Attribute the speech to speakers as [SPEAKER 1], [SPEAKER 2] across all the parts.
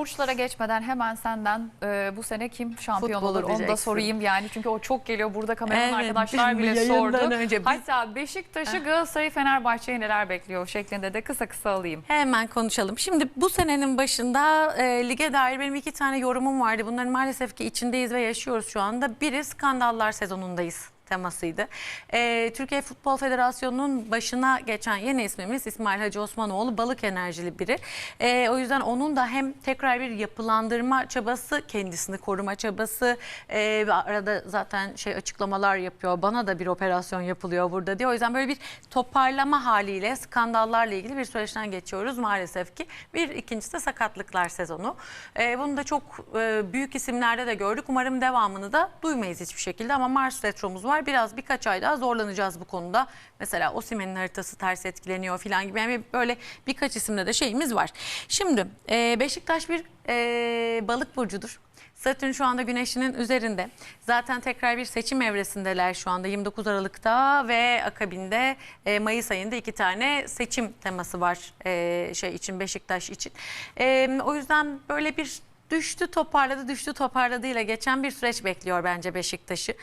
[SPEAKER 1] Burçlara geçmeden hemen senden e, bu sene kim şampiyon
[SPEAKER 2] Futbolu
[SPEAKER 1] olur onu da
[SPEAKER 2] diyeceksin.
[SPEAKER 1] sorayım yani çünkü o çok geliyor burada kameraman
[SPEAKER 2] Evet,
[SPEAKER 1] arkadaşlar bile
[SPEAKER 2] yayından
[SPEAKER 1] sordu.
[SPEAKER 2] önce biz-
[SPEAKER 1] Hatta Beşiktaş'ı Galatasaray'ı Fenerbahçe'yi neler bekliyor şeklinde de kısa kısa alayım.
[SPEAKER 2] Hemen konuşalım. Şimdi bu senenin başında e, lige dair benim iki tane yorumum vardı. Bunların maalesef ki içindeyiz ve yaşıyoruz şu anda. Biri skandallar sezonundayız temasıydı. E, Türkiye Futbol Federasyonu'nun başına geçen yeni ismimiz İsmail Hacı Osmanoğlu balık enerjili biri. E, o yüzden onun da hem tekrar bir yapılandırma çabası, kendisini koruma çabası, e, ve arada zaten şey açıklamalar yapıyor. Bana da bir operasyon yapılıyor burada diye. O yüzden böyle bir toparlama haliyle skandallarla ilgili bir süreçten geçiyoruz maalesef ki. Bir ikincisi de sakatlıklar sezonu. E, bunu da çok e, büyük isimlerde de gördük. Umarım devamını da duymayız hiçbir şekilde ama Mars retromuz var. Biraz birkaç ay daha zorlanacağız bu konuda. Mesela Osimhen'in haritası ters etkileniyor falan gibi. Yani böyle birkaç isimde de şeyimiz var. Şimdi e, Beşiktaş bir e, balık burcudur. Satürn şu anda güneşinin üzerinde. Zaten tekrar bir seçim evresindeler şu anda 29 Aralık'ta ve akabinde e, Mayıs ayında iki tane seçim teması var e, şey için Beşiktaş için. E, o yüzden böyle bir düştü toparladı düştü toparladığıyla geçen bir süreç bekliyor bence Beşiktaş'ı.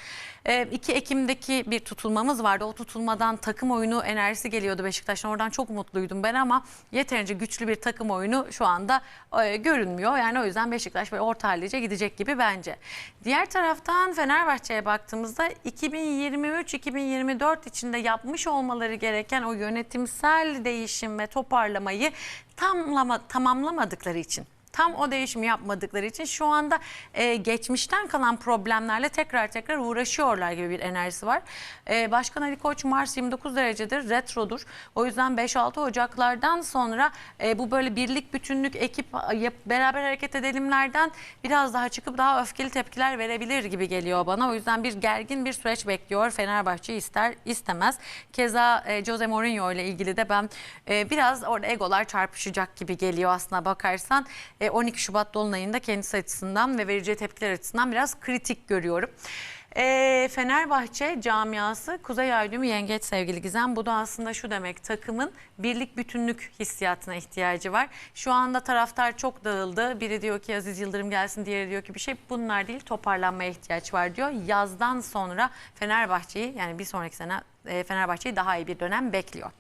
[SPEAKER 2] E, 2 Ekim'deki bir tutulmamız vardı. O tutulmadan takım oyunu enerjisi geliyordu Beşiktaş'tan. Oradan çok mutluydum ben ama yeterince güçlü bir takım oyunu şu anda e, görünmüyor. Yani o yüzden Beşiktaş böyle orta hallice gidecek gibi bence. Diğer taraftan Fenerbahçe'ye baktığımızda 2023-2024 içinde yapmış olmaları gereken o yönetimsel değişim ve toparlamayı tamlama, tamamlamadıkları için tam o değişimi yapmadıkları için şu anda e, geçmişten kalan problemlerle tekrar tekrar uğraşıyorlar gibi bir enerjisi var. E, Başkan Ali Koç Mars 29 derecedir, retrodur. O yüzden 5-6 Ocaklardan sonra e, bu böyle birlik, bütünlük, ekip yap- beraber hareket edelimlerden biraz daha çıkıp daha öfkeli tepkiler verebilir gibi geliyor bana. O yüzden bir gergin bir süreç bekliyor. Fenerbahçe ister istemez. Keza e, Jose Mourinho ile ilgili de ben e, biraz orada egolar çarpışacak gibi geliyor aslına bakarsan. E, 12 Şubat Dolunay'ında kendisi açısından ve vereceği tepkiler açısından biraz kritik görüyorum. E, Fenerbahçe camiası Kuzey Aydın Yengeç sevgili Gizem. Bu da aslında şu demek takımın birlik bütünlük hissiyatına ihtiyacı var. Şu anda taraftar çok dağıldı. Biri diyor ki Aziz Yıldırım gelsin, diğeri diyor ki bir şey. Bunlar değil toparlanmaya ihtiyaç var diyor. Yazdan sonra Fenerbahçe'yi yani bir sonraki sene e, Fenerbahçe'yi daha iyi bir dönem bekliyor.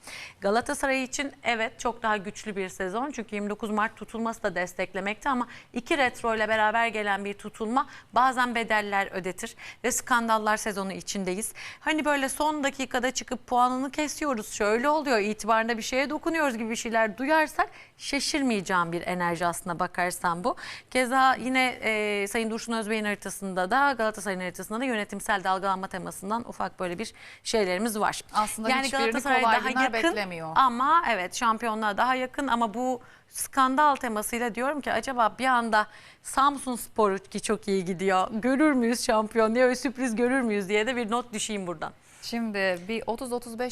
[SPEAKER 2] Galatasaray için evet çok daha güçlü bir sezon. Çünkü 29 Mart tutulması da desteklemekte ama iki retro ile beraber gelen bir tutulma bazen bedeller ödetir ve skandallar sezonu içindeyiz. Hani böyle son dakikada çıkıp puanını kesiyoruz. Şöyle oluyor itibarında bir şeye dokunuyoruz gibi bir şeyler duyarsak şaşırmayacağım bir enerji aslına bakarsan bu. Keza yine e, Sayın Dursun Özbey'in haritasında da Galatasaray'ın haritasında da yönetimsel dalgalanma temasından ufak böyle bir şeylerimiz var.
[SPEAKER 1] Aslında hiçbirini kolay günler beklemiyor.
[SPEAKER 2] Ama evet şampiyonluğa daha yakın ama bu skandal temasıyla diyorum ki acaba bir anda Samsun Spor ki çok iyi gidiyor. Görür müyüz şampiyon diye ve sürpriz görür müyüz diye de bir not düşeyim buradan.
[SPEAKER 1] Şimdi bir 30-35